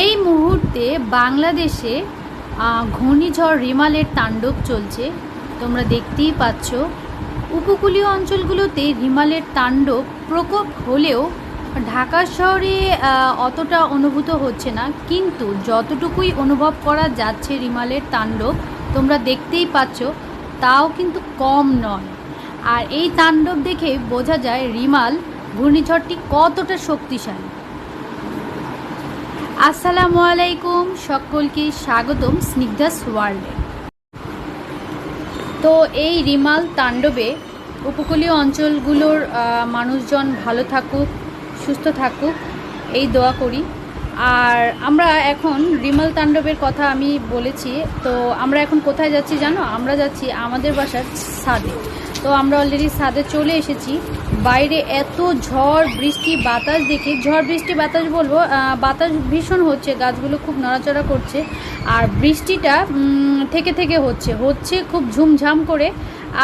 এই মুহূর্তে বাংলাদেশে ঘূর্ণিঝড় রিমালের তাণ্ডব চলছে। তোমরা দেখতেই পাচ্ছ, উপকূলীয় অঞ্চলগুলোতে রিমালের তাণ্ডব প্রকোপ হলেও ঢাকা শহরে অতটা অনুভূত হচ্ছে না। কিন্তু যতটুকুই অনুভব করা যাচ্ছে রিমালের তাণ্ডব, তোমরা দেখতেই পাচ্ছ, তাও কিন্তু কম নয়। আর এই তাণ্ডব দেখে বোঝা যায় রিমাল ঘূর্ণিঝড়টি কতটা শক্তিশালী। আসসালামু আলাইকুম, সকলকে স্বাগতম স্নিগ্ধাস ওয়ার্ল্ডে। তো এই রিমাল তাণ্ডবে উপকূলীয় অঞ্চলগুলোর মানুষজন ভালো থাকুক, সুস্থ থাকুক, এই দোয়া করি। আর আমরা এখন রিমাল তাণ্ডবের কথা আমি বলেছি, তো আমরা এখন কোথায় যাচ্ছি জানো? আমরা যাচ্ছি আমাদের বাসার ছাদে। তো আমরা অলরেডি সাদে চলে এসেছি। বাইরে এত ঝড়, বৃষ্টি, বাতাস দেখে, ঝড়, বৃষ্টি, বাতাস বলব বাতাস ভীষণ হচ্ছে, গাছগুলো খুব নড়াচড়া করছে, আর বৃষ্টিটা থেকে থেকে হচ্ছে হচ্ছে খুব ঝুমঝাম করে,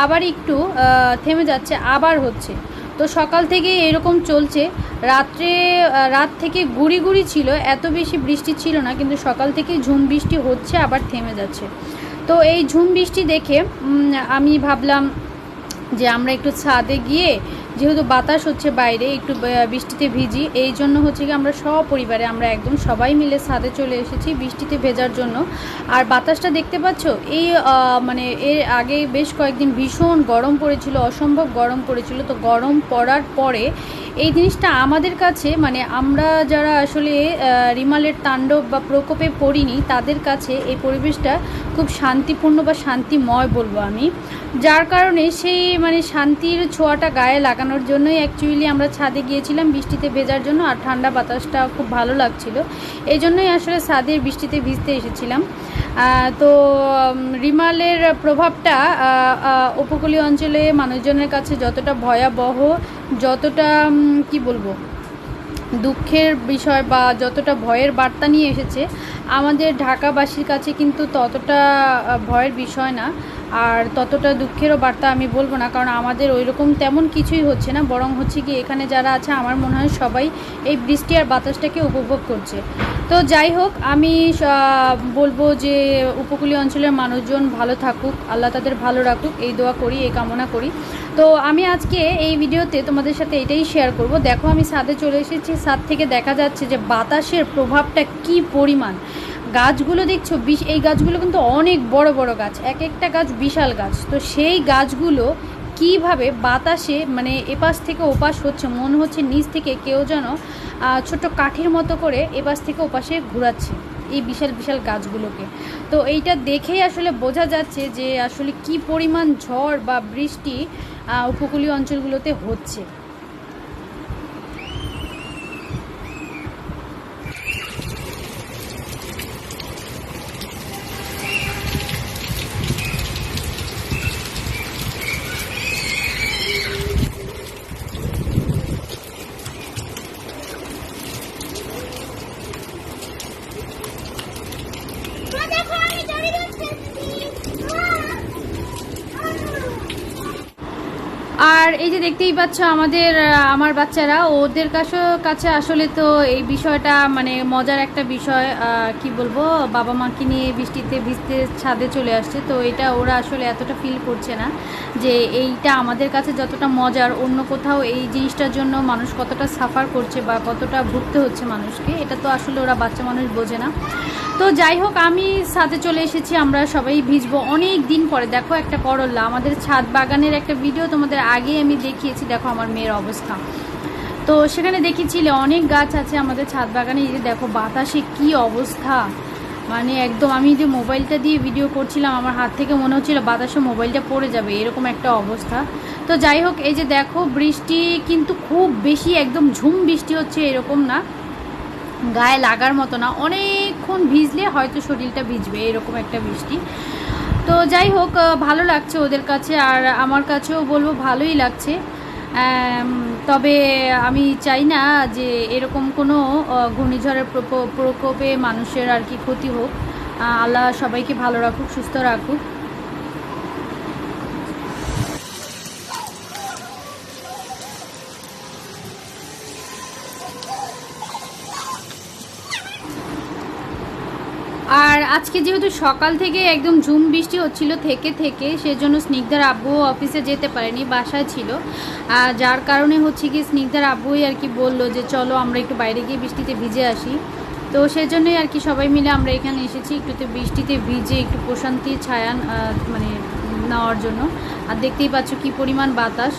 আবার একটু থেমে যাচ্ছে, আবার হচ্ছে। তো সকাল থেকে এরকম চলছে, রাত্রে রাত থেকে গুড়ি গুড়ি ছিল, এত বেশি বৃষ্টি ছিল না, কিন্তু সকাল থেকে ঝুম বৃষ্টি হচ্ছে, আবার থেমে যাচ্ছে। তো এই ঝুম বৃষ্টি দেখে আমি ভাবলাম যে আমরা একটু ছাদে গিয়ে যেহেতু বাতাস হচ্ছে বাইরে, একটু বৃষ্টিতে ভিজি, এই জন্য হচ্ছে কি আমরা সব পরিবারে আমরা একদম সবাই মিলে ছাদে চলে এসেছি বৃষ্টিতে ভেজার জন্য। আর বাতাসটা দেখতে পাচ্ছ? এই মানে এর আগে বেশ কয়েকদিন ভীষণ গরম পড়েছিল, অসম্ভব গরম পড়েছিল। তো গরম পড়ার পরে এই জিনিসটা আমাদের কাছে মানে আমরা যারা আসলে রিমালের তাণ্ডব বা প্রকোপে পড়িনি, তাদের কাছে এই পরিবেশটা খুব শান্তিপূর্ণ বা শান্তিময় বলব আমি। যার কারণে সেই মানে শান্তির ছোঁয়াটা গায়ে লাগানোর জন্যই অ্যাকচুয়ালি আমরা ছাদে গিয়েছিলাম, বৃষ্টিতে ভেজার জন্য, আর ঠান্ডা বাতাসটা খুব ভালো লাগছিল। এই জন্যই আসলে ছাদের বৃষ্টিতে ভিজতে এসেছিলাম। তো রিমালের প্রভাবটা উপকূলীয় অঞ্চলে মানুষজনের কাছে যতটা ভয়াবহ যতটা কি বলব, দুঃখের বিষয় বা যতটা ভয়ের বার্তা নিয়ে এসেছে, আমাদের ঢাকাবাসীর কাছে কিন্তু ততটা ভয়ের বিষয় না। আর ততটা দুঃখেরও বার্তা আমি বলব না, কারণ আমাদের ওই রকম তেমন কিছুই হচ্ছে না। বরং হচ্ছে কি এখানে যারা আছে, আমার মনে হয় সবাই এই বৃষ্টি আর বাতাসটাকে উপভোগ করছে। তো যাই হোক, আমি বলব যে উপকূলীয় অঞ্চলের মানুষজন ভালো থাকুক, আল্লাহ তাদের ভালো রাখুক, এই দোয়া করি, এই কামনা করি। তো আমি আজকে এই ভিডিওতে তোমাদের সাথে এটাই শেয়ার করব। দেখো, আমি ছাদে চলে এসেছি, ছাদ থেকে দেখা যাচ্ছে যে বাতাসের প্রভাবটা কি পরিমাণ। গাছগুলো দেখছ, বিশ, এই গাছগুলো কিন্তু অনেক বড় বড় গাছ, এক একটা গাছ বিশাল গাছ। তো সেই গাছগুলো কীভাবে বাতাসে মানে এপাশ থেকে ওপাশ হচ্ছে, মনে হচ্ছে নিচ থেকে কেউ যেন ছোট কাঠির মতো করে এপাশ থেকে ওপাশে ঘুরাচ্ছে এই বিশাল বিশাল গাছগুলোকে। তো এইটা দেখেই আসলে বোঝা যাচ্ছে যে আসলে কি পরিমাণ ঝড় বা বৃষ্টি উপকূলীয় অঞ্চলগুলোতে হচ্ছে। আর এই যে দেখতেই পাচ্ছ আমাদের আমার বাচ্চারা, ওদের কাছে কাছে আসলে তো এই বিষয়টা মানে মজার একটা বিষয় কি বলব, বাবা মাকে নিয়ে বৃষ্টিতে ভিজতে ছাদে চলে আসছে, তো এটা ওরা আসলে এতটা ফিল করছে না যে এইটা আমাদের কাছে যতটা মজার, অন্য কোথাও এই জিনিসটার জন্য মানুষ কতটা সাফার করছে বা কতটা ভুগতে হচ্ছে মানুষকে, এটা তো আসলে ওরা বাচ্চা মানুষ বোঝে না। তো যাই হোক, আমি ছাদে চলে এসেছি, আমরা সবাই ভিজবো। অনেক দিন পরে, দেখো একটা করল্লা আমাদের ছাদ বাগানের একটা ভিডিও তোমাদের আগে আমি দেখিয়েছি, দেখো আমার মেয়ের অবস্থা। তো সেখানে দেখেছিলে অনেক গাছ আছে আমাদের ছাদ বাগানে, এই যে দেখো বাতাসে কি অবস্থা। মানে একদম আমি যে মোবাইলটা দিয়ে ভিডিও করছিলাম, আমার হাত থেকে মনে হচ্ছিল বাতাসে মোবাইলটা পড়ে যাবে, এরকম একটা অবস্থা। তো যাই হোক, এই যে দেখো বৃষ্টি, কিন্তু খুব বেশি একদম ঝুম বৃষ্টি হচ্ছে এরকম না। গায়ে লাগার মতো না, অনেকক্ষণ ভিজলে হয়তো শরীরটা ভিজবে, এরকম একটা বৃষ্টি। তো যাই হোক ভালো লাগছে ওদের কাছে আর আমার কাছেও বলব ভালোই লাগছে। তবে আমি চাই না যে এরকম কোনো ঘূর্ণিঝড়ের প্রকো- প্রকোপে মানুষের আর কি ক্ষতি হোক। আল্লাহ সবাইকে ভালো রাখুক, সুস্থ রাখুক। আজকে যেহেতু সকাল থেকে একদম ঝুম বৃষ্টি হচ্ছিল থেকে থেকে, সেজন্য স্নিগ্ধার আব্বু অফিসে যেতে পারেনি, বাসায় ছিল। আর যার কারণে হচ্ছে কি স্নিগ্ধার আব্বুই আর কি বলল যে চলো আমরা একটু বাইরে গিয়ে বৃষ্টিতে ভিজে আসি। তো সেজন্যই আর কি সবাই মিলে আমরা এখানে এসেছি একটুতে বৃষ্টিতে ভিজে একটু প্রশান্তির ছায়ান মানে নেওয়ার জন্য। আর দেখতেই পাচ্ছ কি পরিমাণ বাতাস।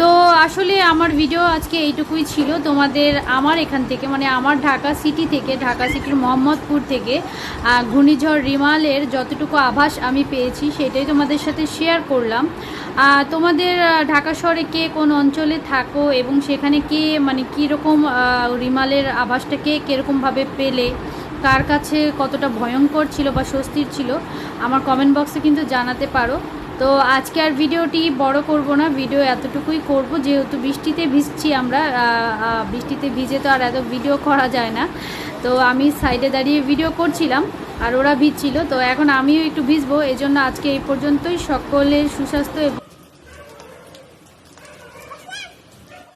তো আসলে আমার ভিডিও আজকে এইটুকুই ছিল। তোমাদের আমার এখান থেকে মানে আমার ঢাকা সিটি থেকে, ঢাকা সিটির মোহাম্মদপুর থেকে ঘূর্ণিঝড় রিমালের যতটুকু আভাস আমি পেয়েছি সেটাই তোমাদের সাথে শেয়ার করলাম। তোমাদের ঢাকা শহরে কে কোন অঞ্চলে থাকো এবং সেখানে কে মানে কীরকম রিমালের আভাসটা কে কীরকমভাবে পেলে, কার কাছে কতটা ভয়ঙ্কর ছিল বা স্বস্তির ছিল, আমার কমেন্ট বক্সে কিন্তু জানাতে পারো। তো আজকে আর ভিডিওটি বড় করব না, ভিডিও এতটুকুই করব। যেহেতু বৃষ্টিতে ভিজছি আমরা বৃষ্টিতে ভিজে তো আর এত ভিডিও করা যায় না। তো আমি সাইডে দাঁড়িয়ে ভিডিও করছিলাম আর ওরা ভিজছিল। তো এখন আমিও একটু ভিজবো, এজন্য জন্য আজকে এই পর্যন্তই। সকলের সুস্বাস্থ্য